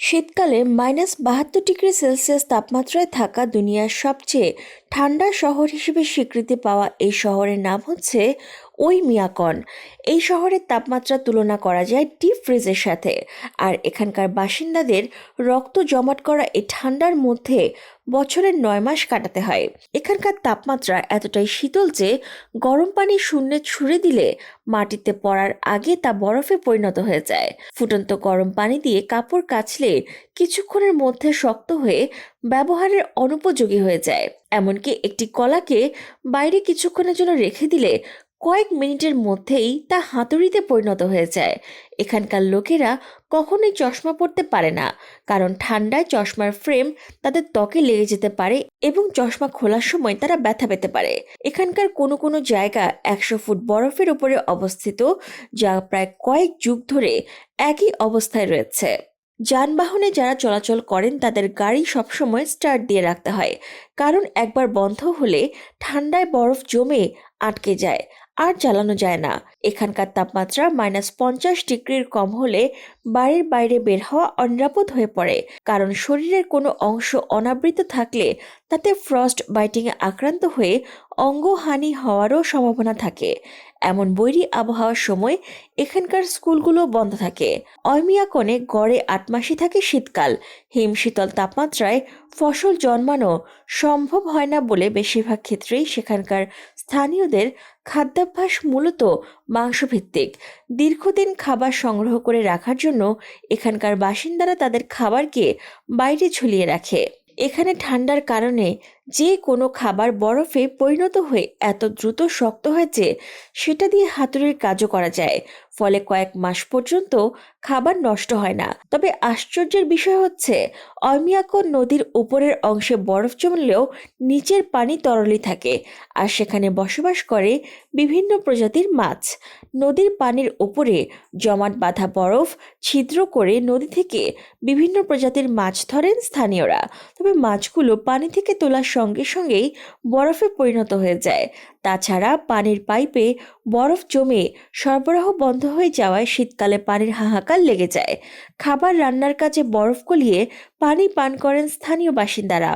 শীতকালে মাইনাস বাহাত্তর degree Celsius তাপমাত্রায় থাকা দুনিয়ার সবচেয়ে ঠান্ডা শহর হিসেবে স্বীকৃতি পাওয়া এই শহরের নাম হচ্ছে ওই মিয়াকন। এই শহরের তাপমাত্রা তুলনা করা যায় ডিপ ফ্রিজের সাথে। আর এখানকার বাসিন্দাদের রক্ত জমাট করা এই ঠান্ডার মধ্যে বছরের নয় মাস কাটাতে হয়। এখানকার তাপমাত্রা এতটাই শীতল যে গরম পানি শূন্যে ছুঁড়ে দিলে মাটিতে পড়ার আগে তা বরফে পরিণত হয়ে যায়। ফুটন্ত গরম পানি দিয়ে কাপড় কাচলে কিছুক্ষণের মধ্যে শক্ত হয়ে ব্যবহারের অনুপযোগী হয়ে যায়। এমনকি একটি কলাকে বাইরে কিছুক্ষণের জন্য রেখে দিলে কয়েক মিনিটের মধ্যেই তা হাতুড়িতে পরিণত হয়ে যায়। এখানকার লোকেরা কখনোই চশমা পরতে পারে না, কারণ ঠান্ডায় চশমার ফ্রেম তাদের ত্বকে লেগে যেতে পারে এবং চশমা খোলার সময় তারা ব্যথা পেতে পারে। এখানকার কোনো কোনো জায়গা একশো ফুট বরফের উপরে অবস্থিত, যা প্রায় কয়েক যুগ ধরে একই অবস্থায় রয়েছে। যানবাহনে যারা চলাচল করেন, তাদের গাড়ি সবসময় স্টার্ট দিয়ে রাখতে হয়। কারণ একবার বন্ধ হলে ঠান্ডায় বরফ জমে আটকে যায়, আর চালানো যায় না। এখানকার তাপমাত্রা মাইনাস পঞ্চাশ ডিগ্রির কম হলে বাড়ির বাইরে বের হওয়া অনিরাপদ হয়ে পড়ে। কারণ শরীরের কোনো অংশ অনাবৃত থাকলে তাতে ফ্রস্ট বাইটিংয়ে আক্রান্ত হয়ে অঙ্গহানি হওয়ারও সম্ভাবনা থাকে। এমন বৈরী আবহাওয়ার সময় এখানকার স্কুলগুলো বন্ধ থাকে। অয়মিয়াকনে গড়ে আট মাসই থাকে শীতকাল। হিম শীতল তাপমাত্রায় ফসল জন্মানো সম্ভব হয় না বলে বেশিরভাগ ক্ষেত্রেই সেখানকার স্থানীয়দের খাদ্যাভ্যাস মূলত মাংসভিত্তিক। দীর্ঘদিন খাবার সংগ্রহ করে রাখার জন্য এখানকার বাসিন্দারা তাদের খাবারকে বাইরে ঝুলিয়ে রাখে। এখানে ঠান্ডার কারণে যে কোনো খাবার বরফে পরিণত হয়ে এত দ্রুত শক্ত হয় যে সেটা দিয়ে হাতুড়ির কাজও করা যায়। ফলে কয়েক মাস পর্যন্ত খাবার নষ্ট হয় না। তবে আশ্চর্যের বিষয় হচ্ছে অমিয়াকো নদীর উপরের অংশে বরফ জমলেও নিচের পানি তরলই থাকে আর সেখানে বসবাস করে বিভিন্ন প্রজাতির মাছ। নদীর পানির উপরে জমাট বাঁধা বরফ ছিদ্র করে নদী থেকে বিভিন্ন প্রজাতির মাছ ধরেন স্থানীয়রা। তবে মাছগুলো পানি থেকে তোলার সঙ্গে সঙ্গেই বরফে পরিণত হয়ে যায়। তাছাড়া পানির পাইপে বরফ জমে সরবরাহ বন্ধ হয়ে যাওয়ায় শীতকালে পানির হাহাকার লেগে যায়। খাবার রান্নার কাজে বরফ গলিয়ে পানি পান করেন স্থানীয় বাসিন্দারা।